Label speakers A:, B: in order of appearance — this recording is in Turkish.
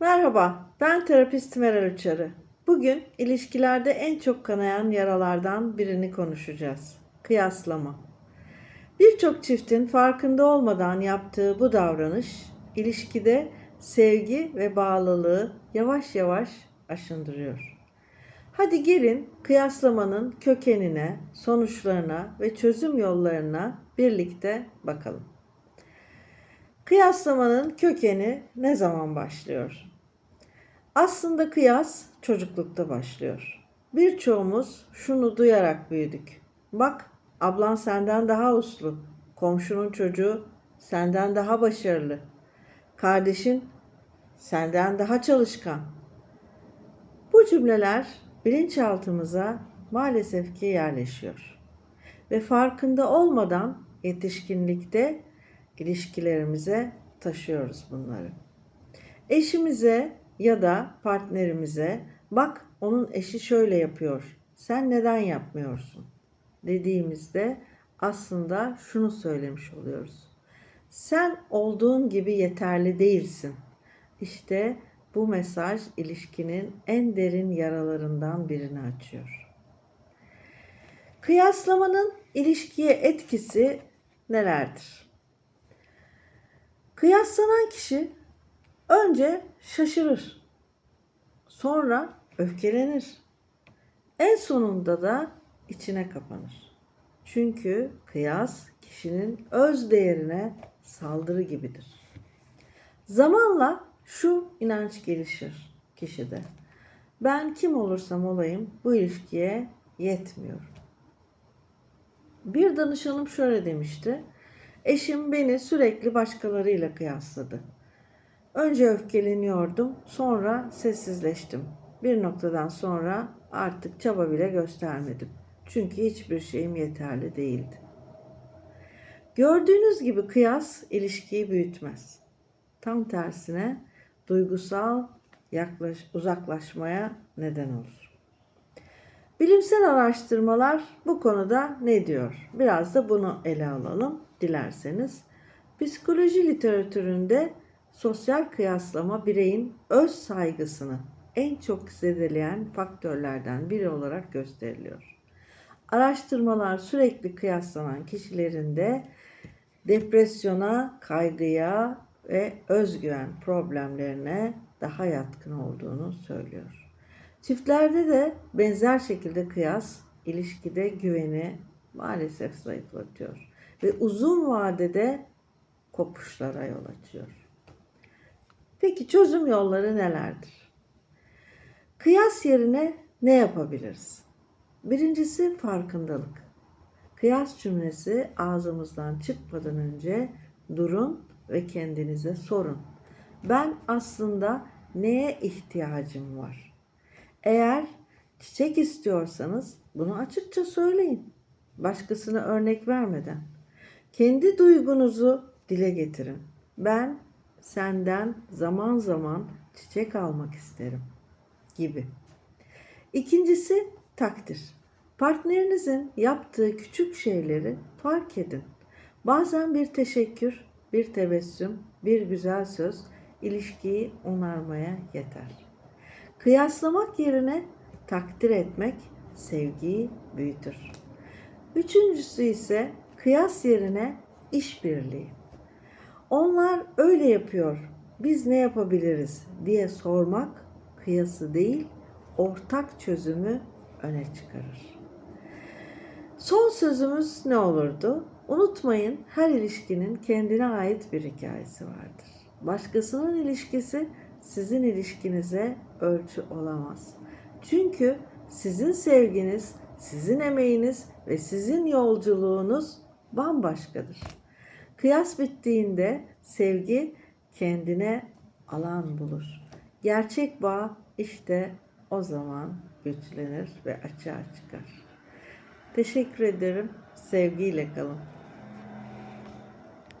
A: Merhaba, ben terapist Meral Uçarı. Bugün ilişkilerde en çok kanayan yaralardan birini konuşacağız. Kıyaslama. Birçok çiftin farkında olmadan yaptığı bu davranış ilişkide sevgi ve bağlılığı yavaş yavaş aşındırıyor. Hadi gelin kıyaslamanın kökenine, sonuçlarına ve çözüm yollarına birlikte bakalım. Kıyaslamanın kökeni ne zaman başlıyor? Aslında kıyas çocuklukta başlıyor. Birçoğumuz şunu duyarak büyüdük. Bak, ablan senden daha uslu. Komşunun çocuğu senden daha başarılı. Kardeşin senden daha çalışkan. Bu cümleler bilinçaltımıza maalesef ki yerleşiyor. Ve farkında olmadan yetişkinlikte ilişkilerimize taşıyoruz bunları. Eşimize ya da partnerimize bak onun eşi şöyle yapıyor. Sen neden yapmıyorsun? dediğimizde aslında şunu söylemiş oluyoruz. Sen olduğun gibi yeterli değilsin. İşte bu mesaj ilişkinin en derin yaralarından birini açıyor. Kıyaslamanın ilişkiye etkisi nelerdir? Kıyaslanan kişi önce şaşırır. Sonra öfkelenir. En sonunda da içine kapanır. Çünkü kıyas kişinin öz değerine saldırı gibidir. Zamanla şu inanç gelişir kişide. Ben kim olursam olayım bu ilişkiye yetmiyorum. Bir danışanım şöyle demişti. Eşim beni sürekli başkalarıyla kıyasladı. Önce öfkeleniyordum, sonra sessizleştim. Bir noktadan sonra artık çaba bile göstermedim. Çünkü hiçbir şeyim yeterli değildi. Gördüğünüz gibi kıyas ilişkiyi büyütmez. Tam tersine duygusal yaklaş, uzaklaşmaya neden olur. Bilimsel araştırmalar bu konuda ne diyor? Biraz da bunu ele alalım dilerseniz. Psikoloji literatüründe sosyal kıyaslama bireyin öz saygısını en çok zedeleyen faktörlerden biri olarak gösteriliyor. Araştırmalar sürekli kıyaslanan kişilerin de depresyona, kaygıya ve özgüven problemlerine daha yatkın olduğunu söylüyor. Çiftlerde de benzer şekilde kıyas ilişkide güveni maalesef zayıflatıyor ve uzun vadede kopuşlara yol açıyor. Peki çözüm yolları nelerdir? Kıyas yerine ne yapabiliriz? Birincisi farkındalık. Kıyas cümlesi ağzımızdan çıkmadan önce durun ve kendinize sorun. Ben aslında neye ihtiyacım var? Eğer çiçek istiyorsanız bunu açıkça söyleyin. Başkasına örnek vermeden. Kendi duygunuzu dile getirin. Ben senden zaman zaman çiçek almak isterim gibi. İkincisi takdir. Partnerinizin yaptığı küçük şeyleri fark edin. Bazen bir teşekkür, bir tebessüm, bir güzel söz ilişkiyi onarmaya yeter. Kıyaslamak yerine takdir etmek sevgiyi büyütür. Üçüncüsü ise kıyas yerine işbirliği. Onlar öyle yapıyor. Biz ne yapabiliriz diye sormak kıyası değil, ortak çözümü öne çıkarır. Son sözümüz ne olurdu? Unutmayın her ilişkinin kendine ait bir hikayesi vardır. Başkasının ilişkisi sizin ilişkinize ölçü olamaz. Çünkü sizin sevginiz, sizin emeğiniz ve sizin yolculuğunuz bambaşkadır. Kıyas bittiğinde sevgi kendine alan bulur. Gerçek bağ işte o zaman güçlenir ve açığa çıkar. Teşekkür ederim. Sevgiyle kalın.